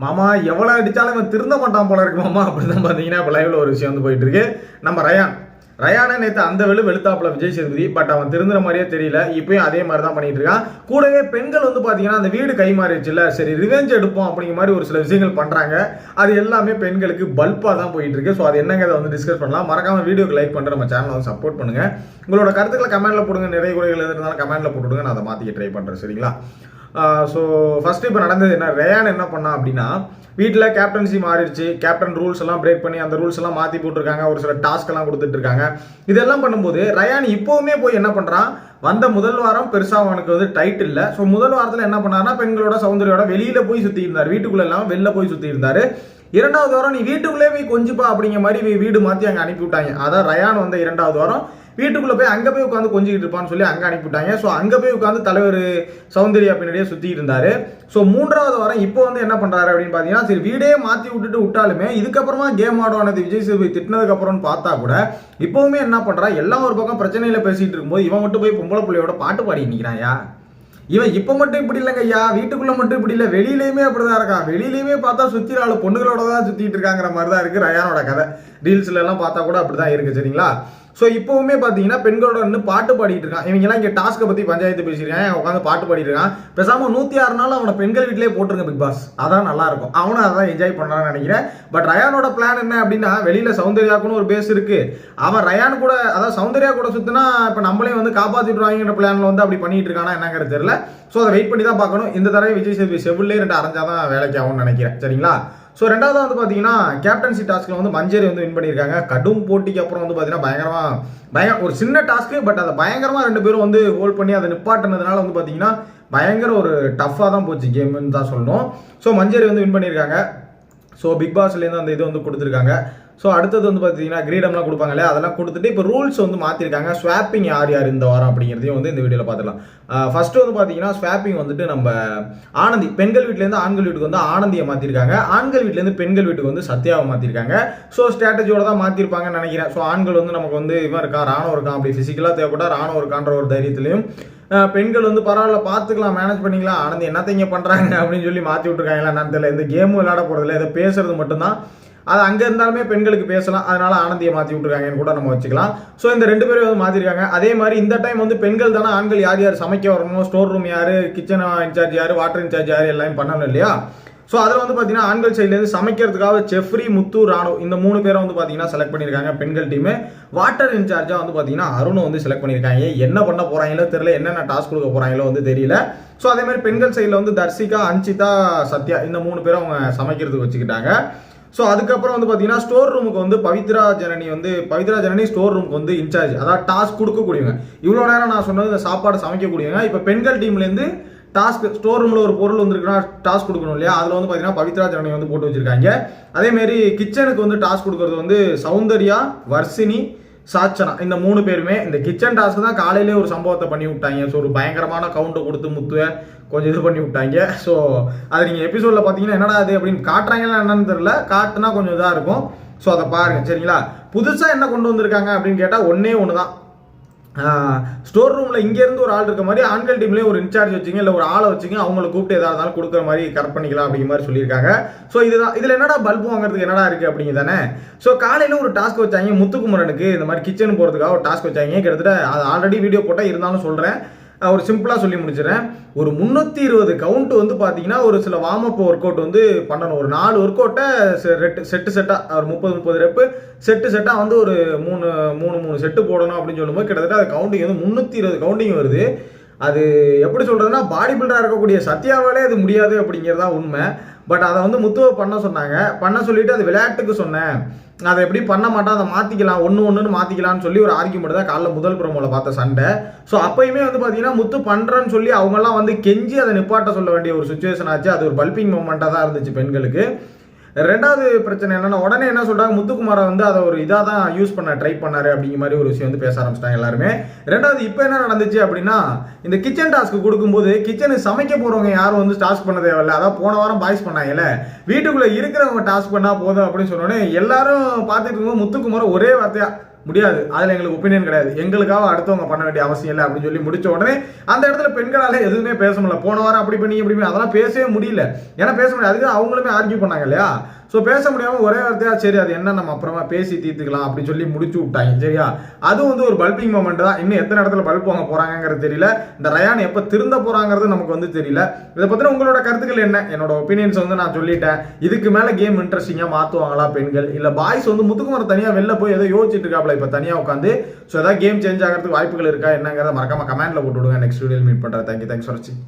மாமா எவ்வளோ அடித்தாலும் இவன் திருந்த மாட்டான் போல இருக்கு மாமா. அப்படிதான் பார்த்தீங்கன்னா இப்போ லைவ்ல ஒரு விஷயம் வந்து போயிட்டு இருக்கு நம்ம ரயான். ரயானே நேற்று அந்த வெளு வெளுத்தாப்புல விஜய் சேதுபதி பட் அவன் திருந்துற மாதிரியே தெரியல. இப்பயும் அதே மாதிரி தான் பண்ணிட்டு இருக்கான். கூடவே பெண்கள் வந்து பார்த்தீங்கன்னா அந்த வீடு கை மாறிடுச்சுல்ல. சரி ரிவெஞ்ச் எடுப்போம் அப்படிங்கிற மாதிரி ஒரு சில விஷயங்கள் பண்ணுறாங்க அது எல்லாமே பெண்களுக்கு பல்பாக தான் போயிட்டு இருக்கு ஸோ அது என்னங்க அதை வந்து டிஸ்கஸ் பண்ணலாம். மறக்காம வீடியோக்கு லைக் பண்ணுற நம்ம சேனலை வந்து சப்போர்ட் பண்ணுங்க. உங்களோட கருத்துக்களை கமெண்ட்ல போடுங்க. நிறைய குறைகள் எது இருந்தாலும் கமெண்ட்ல போட்டுவிடுங்க. நான் அதை மாற்றிக்க ட்ரை பண்ணுறேன் சரிங்களா? ஸோ ஃபஸ்ட்டு இப்போ நடந்தது என்ன? ரேயான் என்ன பண்ணா அப்படின்னா வீட்டில் கேப்டன்சி மாறிடுச்சு. கேப்டன் ரூல்ஸ் எல்லாம் பிரேக் பண்ணி அந்த ரூல்ஸ் எல்லாம் மாற்றி போட்டிருக்காங்க. ஒரு சில டாஸ்க் எல்லாம் கொடுத்துட்டு இருக்காங்க. இதெல்லாம் பண்ணும்போது ரயான் இப்போவுமே போய் என்ன பண்ணுறான் வந்த முதல் வாரம் பெருசாக அவனுக்கு வந்து டைட் இல்லை. ஸோ முதல் வாரத்தில் என்ன பண்ணாருன்னா பெண்களோட சௌந்தரியோட வெளியில் போய் சுற்றி இருந்தார். வீட்டுக்குள்ளே இல்லாமல் வெளில போய் சுற்றி இருந்தார். இரண்டாவது வாரம் நீ வீட்டுக்குள்ளே போய் கொஞ்சப்பா அப்படிங்கிற மாதிரி வீ- வீடு மாற்றி அங்கே அனுப்பி விட்டாங்க அதான் ரயான் வந்த இரண்டாவது வாரம். வீட்டுக்குள்ளே போய் அங்கே போய் உட்காந்து கொஞ்சிக்கிட்டு இருப்பான்னு சொல்லி அங்கே அனுப்பிவிட்டாங்க. ஸோ அங்கே போய் உட்காந்து தலைவர் சௌந்தர்யா பின்னாடியே சுற்றிட்டு இருந்தாரு. ஸோ மூன்றாவது வாரம் இப்போ வந்து என்ன பண்ணுறாரு அப்படின்னு பார்த்தீங்கன்னா சரி வீடே மாற்றி விட்டுட்டு விட்டாலுமே இதுக்கப்புறமா கேம் ஆடுவானது விஜய் சேதுபதி திட்டினதுக்கப்புறம்னு பார்த்தா கூட இப்போவுமே என்ன பண்ணுறா எல்லாம் ஒரு பக்கம் பிரச்சனையில பேசிட்டு இருக்கும்போது இவன் மட்டும் போய் பொம்பளை பிள்ளையோட பாட்டு பாடி நிற்கிறாயா இவன் இப்போ மட்டும் இப்படி இல்லைங்க ஐயா. வீட்டுக்குள்ள மட்டும் இப்படி இல்லை. வெளியிலயுமே அப்படிதான் இருக்கான் வெளியிலயுமே பார்த்தா சுற்றி நாலு பொண்ணுகளோட தான் சுத்திட்டு இருக்காங்கிற மாதிரி தான் இருக்கு ரயானோட கதை. ரீல்ஸ்ல எல்லாம் பார்த்தா கூட அப்படிதான் இருக்கு சரிங்களா? ஸோ இப்போவுமே பார்த்தீங்கன்னா பெண்களோட நின்று பாட்டு பாடிட்டு இருக்கான். இவங்கெல்லாம் இங்கே டாஸ்க்கை பற்றி பஞ்சாயத்து பேசியிருக்கான் உட்காந்து பாட்டு பாடிட்டு இருக்கான். பேசாமல் நூற்றி ஆறு நாள் அவனை பெண்கள் வீட்டிலே போட்டுருங்க பிக் பாஸ் அதான் நல்லா இருக்கும். அவனும் அதான் என்ஜாய் பண்ணலாம்னு நினைக்கிறேன். பட் ரயானோட பிளான் என்ன அப்படின்னா வெளியில் சௌந்தர்யாக்குன்னு ஒரு பேஸ் இருக்கு. அவன் ரயான் கூட அதாவது சௌந்தர்யா கூட சுத்தினா இப்போ நம்மளே வந்து காப்பாற்றிடுவாங்கிற பிளான்ல வந்து அப்படி பண்ணிட்டு இருக்கானா என்னங்கிறது தெரியல. ஸோ அதை வெயிட் பண்ணி தான் பார்க்கணும். இந்த தடவை விஜய் சேதுபதி செவிலே ரெண்டு அரைஞ்சாதான் வேலைக்கு ஆகும்னு நினைக்கிறேன். சரிங்களா? ஸோ ரெண்டாவது வந்து பார்த்தீங்கன்னா கேப்டன்சி டாஸ்க்கில் வந்து மஞ்சரி வந்து வின் பண்ணியிருக்காங்க. கடும் போட்டிக்கு அப்புறம் வந்து பார்த்தீங்கன்னா பயங்கரமாக பய ஒரு சின்ன டாஸ்க்கு பட் அதை பயங்கரமாக ரெண்டு பேரும் வந்து ஹோல்ட் பண்ணி அதை நிப்பாட்டினதுனால வந்து பார்த்தீங்கன்னா பயங்கர ஒரு டஃப்பாக தான் போச்சு கேம்னு தான் சொல்லணும். ஸோ மஞ்சரி வந்து வின் பண்ணியிருக்காங்க. ஸோ பிக் பாஸ்லேருந்து அந்த இது வந்து கொடுத்துருக்காங்க. ஸோ அடுத்தது வந்து பார்த்தீங்கன்னா கிரீடம்லாம் கொடுப்பாங்க இல்லையா? அதெல்லாம் கொடுத்துட்டு இப்போ ரூல்ஸ் வந்து மாற்றிருக்காங்க ஸ்வாப்பிங் யார் யார் இந்த வாரம் அப்படிங்கிறதையும் வந்து இந்த வீடியோவில் பார்த்துக்கலாம் ஃபர்ஸ்ட் வந்து பார்த்தீங்கன்னா ஸ்வாப்பிங் வந்துட்டு நம்ம ஆனந்தி பெண்கள் வீட்டிலேருந்து ஆண்கள் வீட்டுக்கு வந்து ஆனந்தியை மாற்றிருக்காங்க ஆண்கள் வீட்டிலேருந்து பெண்கள் வீட்டுக்கு வந்து சத்யாவை மாற்றிருக்காங்க ஸோ ஸ்ட்ராட்டஜியோட தான் மாற்றிருப்பாங்கன்னு நினைக்கிறேன். ஸோ ஆண்கள் வந்து நமக்கு வந்து இவன் இருக்கான் ராணுவம் இருக்கான் அப்படி ஃபிசிக்கலாக தேவைப்பட்டா ராணுவம் இருக்கான்ற ஒரு தைரியத்திலையும் பெண்கள் வந்து பரவாயில்ல பார்த்துக்கலாம் மேனேஜ் பண்ணிக்கலாம். ஆனந்தி என்னத்தைங்க பண்ணுறாங்க அப்படின்னு சொல்லி மாற்றி விட்ருக்காங்களா நான் தெரியல. இந்த கேமும் விளையாட போகிறதில்ல இதை பேசுறது மட்டும்தான். அது அங்கே இருந்தாலுமே பெண்களுக்கு பேசலாம். அதனால ஆனந்தியை மாற்றி விட்டுருக்காங்கன்னு கூட நம்ம வச்சுக்கலாம். ஸோ இந்த ரெண்டு பேரும் வந்து மாற்றிருக்காங்க அதே மாதிரி இந்த டைம் வந்து பெண்கள் தானே ஆண்கள் யார் யார் சமைக்க வரணும்? ஸ்டோர் ரூம் யார்? கிச்சன் இன்சார்ஜ் யார்? வாட்டர் இன்சார்ஜ் யார்? எல்லாமே பண்ணணும் இல்லையா? ஸோ அதில் வந்து பார்த்தீங்கன்னா ஆண்கள் சைட்லேருந்து சமைக்கிறதுக்காக செஃப்ரி முத்து ராணு இந்த மூணு பேரை வந்து பார்த்தீங்கன்னா செலக்ட் பண்ணியிருக்காங்க பெண்கள் டீமு வாட்டர் இன்சார்ஜாக வந்து பார்த்தீங்கன்னா அருணை வந்து செலக்ட் பண்ணியிருக்காங்க என்ன பண்ண போகிறாங்களோ தெரியல. என்னென்ன டாஸ்க் கொடுக்க போகிறாங்களோ வந்து தெரியல. ஸோ அதே மாதிரி பெண்கள் சைடில் வந்து தர்சிகா அஞ்சிதா சத்யா இந்த மூணு பேரும் அவங்க சமைக்கிறதுக்கு வச்சுக்கிட்டாங்க. ஸோ அதுக்கப்புறம் வந்து பார்த்தீங்கன்னா ஸ்டோர் ரூமுக்கு வந்து பவித்ரா ஜனனி வந்து பவித்ரா ஜனனி ஸ்டோர் ரூமுக்கு வந்து இன்சார்ஜ் அதாவது டாஸ்க் கொடுக்கக்கூடியவங்க. இவ்வளோ நேரம் நான் சொன்னது இந்த சாப்பாடு சமைக்கக்கூடியவங்க. இப்போ பெண்கள் டீம்லேருந்து டாஸ்க் ஸ்டோர் ரூமில் ஒரு பொருள் வந்துருக்குன்னா டாஸ்க் கொடுக்கணும் இல்லையா? அதில் வந்து பார்த்தீங்கன்னா பவித்ரா ஜனனி வந்து போட்டு வச்சுருக்காங்க. அதேமாரி கிச்சனுக்கு வந்து டாஸ்க் கொடுக்கறது வந்து சௌந்தர்யா வர்ஷினி சாச்சனா. இந்த மூணு பேருமே இந்த கிச்சன் டாஸ்க்கு தான் காலையிலே ஒரு சம்பவத்தை பண்ணி விட்டாங்க. ஸோ ஒரு பயங்கரமான கவுண்டை கொடுத்து முத்துவை கொஞ்சம் இது பண்ணி விட்டாங்க. ஸோ அது நீங்கள் எபிசோடில் பார்த்தீங்கன்னா என்னடா அது அப்படின்னு காட்டுறாங்களா என்னன்னு தெரியல. காட்டுனா கொஞ்சம் இதாக இருக்கும். ஸோ அதை பாருங்க. சரிங்களா? புதுசாக என்ன கொண்டு வந்திருக்காங்க அப்படின்னு கேட்டால் ஒன்றே ஒன்று தான் ஸ்டோர் ரூமில் இங்கேருந்து ஒரு ஆள் இருக்க மாதிரி ஆண்கள் டீம்லேயே ஒரு இன்சார்ஜ் வச்சுங்க இல்லை ஒரு ஆளை வச்சுங்க அவங்களை கூப்பிட்டு எதாவது இருந்தாலும் கொடுக்குற மாதிரி கரெக்ட் பண்ணிக்கலாம் அப்படிங்கிற மாதிரி சொல்லியிருக்காங்க. ஸோ இதுதான் இதில் என்னடா பல்பு வாங்குறதுக்கு என்னடா இருக்குது அப்படிங்க தானே? ஸோ காலையில் ஒரு டாஸ்க் வச்சாங்க முத்துக்குமரனுக்கு இந்த மாதிரி கிச்சன் போகிறதுக்காக ஒரு டாஸ்க் வச்சாங்க. கிட்டத்தட்ட அது ஆல்ரெடி வீடியோ போட்டால் இருந்தாலும் சொல்கிறேன் ஒரு சிம்பிளாக சொல்லி முடிச்சிடறேன். ஒரு முந்நூற்றி இருபது கவுண்ட் வந்து பார்த்தீங்கன்னா ஒரு சில வார்ம் அப் ஒர்க் அவுட் வந்து பண்ணணும். ஒரு நாலு ஒர்க் அவுட்டை ரெட்டு செட்டு செட்டாக ஒரு முப்பது முப்பது ரெப்பு செட்டு செட்டாக வந்து ஒரு மூணு மூணு செட்டு போடணும் அப்படின்னு சொல்லும்போது கிட்டத்தட்ட அது கவுண்டிங் வந்து முந்நூற்றி இருபது கவுண்டிங் வருது. அது எப்படி சொல்கிறதுனா பாடி பில்டராக இருக்கக்கூடிய சத்யாவாலே அது முடியாது அப்படிங்கிறது தான் உண்மை. பட் அதை வந்து முத்துவை பண்ண சொன்னாங்க. பண்ண சொல்லிட்டு அது விளையாட்டுக்கு சொன்னேன். அதை எப்படி பண்ண மாட்டேன் அதை மாற்றிக்கலாம் ஒன்று ஒன்றுன்னு மாற்றிக்கலாம்னு சொல்லி ஒரு ஆர்கியூமெண்ட் தான் காலைல முதல் ப்ரோமோவில் பார்த்த சண்டை. ஸோ அப்பயுமே வந்து பார்த்தீங்கன்னா முத்து பண்ணுறேன்னு சொல்லி அவங்கெல்லாம் வந்து கெஞ்சி அதை நிப்பாட்ட சொல்ல வேண்டிய ஒரு சுச்சுவேஷன் ஆச்சு. அது ஒரு பல்பிங் மூமெண்ட்டாக தான் இருந்துச்சு பெண்களுக்கு. ரெண்டாவது பிரச்சனை என்னன்னா உடனே என்ன சொல்றாங்க முத்துக்குமாரை வந்து அதை ஒரு இதாக தான் யூஸ் பண்ண ட்ரை பண்ணாரு அப்படிங்கிற மாதிரி ஒரு விஷயம் வந்து பேச ஆரம்பிச்சிட்டாங்க எல்லாருமே. ரெண்டாவது இப்போ என்ன நடந்துச்சு அப்படின்னா இந்த கிச்சன் டாஸ்க் கொடுக்கும்போது கிச்சனு சமைக்க போறவங்க யாரும் வந்து டாஸ்க் பண்ண தேவையில்ல. அதான் போன வாரம் பாய்ஸ் பண்ணாங்கல்ல. வீட்டுக்குள்ள இருக்கிறவங்க டாஸ்க் பண்ணா போதும் அப்படின்னு சொன்னோடனே எல்லாரும் பார்த்துட்டு இருக்கும்போது முத்துக்குமாரை ஒரே வார்த்தையா முடியாது. அதில் எங்களுக்கு ஒப்பீனியன் கிடையாது. எங்களுக்காக அடுத்தவங்க பண்ண வேண்டிய அவசியம் இல்லை அப்படின்னு சொல்லி முடிச்ச உடனே அந்த இடத்துல பெண்களால் எதுவுமே பேச முடியல. போன வாரம் அப்படி பண்ணி இப்படி பண்ணி அதெல்லாம் பேசவே முடியல. ஏன்னா பேச முடியாது. அதுக்கு அவங்களுமே ஆர்கியூ பண்ணாங்க இல்லையா? ஸோ பேச முடியாமல் ஒரே வார்த்தையாக சரி அது என்ன நம்ம அப்புறமா பேசி தீர்த்துக்கலாம் அப்படின்னு சொல்லி முடிச்சு விட்டாங்க சரியா? அது வந்து ஒரு பல்பிங் மூமெண்ட் தான். இன்னும் எத்தனை இடத்துல பல்ப் வாங்க போகிறாங்கிறது தெரியல. இந்த ரயான் எப்போ திருந்த போகிறாங்கிறது நமக்கு வந்து தெரியல. இதை பற்றின உங்களோட கருத்துக்கள் என்ன? என்னோட ஒப்பீனியன்ஸ் வந்து நான் சொல்லிட்டேன். இதுக்கு மேலே கேம் இன்ட்ரெஸ்டிங்காக மாற்றுவாங்களா பெண்கள்? இல்லை பாய்ஸ் வந்து முத்துக்குமர தனியாக வெளில போய் ஏதோ யோசிச்சுட்டு இருக்காப்ல இப்போ தனியாக உட்காந்து? ஸோ ஏதாவது கேம் சேஞ்ச் ஆகிறதுக்கு வாய்ப்புகள் இருக்கா என்னங்கிறத மறக்காம கமெண்ட்ல போட்டு விடுங்க. நெக்ஸ்ட் வீடியோ மீட் பண்ணுறேன் தேங்க்யூ தேங்க்ஸ் ஃபார் வாட்சிங்